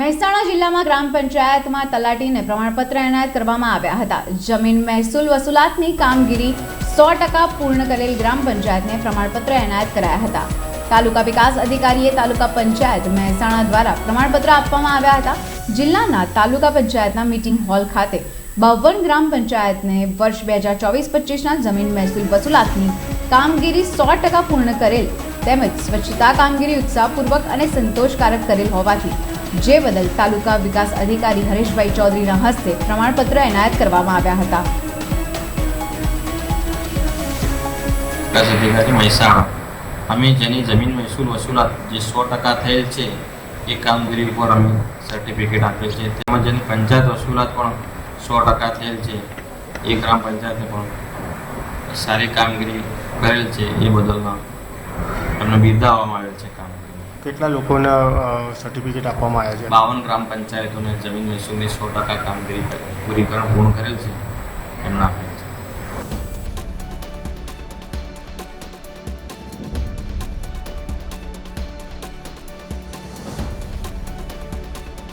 મહેસાણા જિલ્લામાં ગ્રામ પંચાયતમાં તલાટીને પ્રમાણપત્ર એનાયત કરવામાં આવ્યા હતા. જમીન મહેસૂલ વસૂલાતની કામગીરી સો ટકા પૂર્ણ કરેલ ગ્રામ પંચાયતને પ્રમાણપત્ર એનાયત કરાયા હતા. તાલુકા વિકાસ અધિકારીએ તાલુકા પંચાયત મહેસાણા દ્વારા પ્રમાણપત્ર આપવામાં આવ્યા હતા. જિલ્લાના તાલુકા પંચાયતના મીટિંગ હોલ ખાતે બાવન ગ્રામ પંચાયતને વર્ષ બે હજાર ચોવીસ પચીસના જમીન મહેસૂલ વસૂલાતની કામગીરી સો ટકા પૂર્ણ કરેલ તેમજ સ્વચ્છતા કામગીરી ઉત્સાહપૂર્વક અને સંતોષકારક કરેલ હોવાથી જે બદલ તાલુકા વિકાસ અધિકારી હરેશભાઈ ચૌધરીના હસ્તે પ્રમાણપત્ર એનાયત કરવામાં આવ્યા હતા. મહેસાણા, અમે જેની જમીન મહેસૂલ વસૂલાત જે સો ટકા થયેલ છે, એ કામગીરી ઉપર અમે સર્ટિફિકેટ આપેલ છે તેમજ જેની પંચાયત વસૂલાત પણ સો ટકા થયેલ છે, એ ગ્રામ પંચાયતે પણ સારી કામગીરી કરેલ છે, એ બદલ એમને બિરદાવવામાં આવેલ છે કામગીરી કેટલા લોકોને સર્ટિફિકેટ આપવામાં આવ્યા છે? બાવન ગ્રામ પંચાયતોને જમીન મહેસૂલની સો ટકા કામગીરી પૂરી પૂરી પૂર્ણ કરેલ છે એમના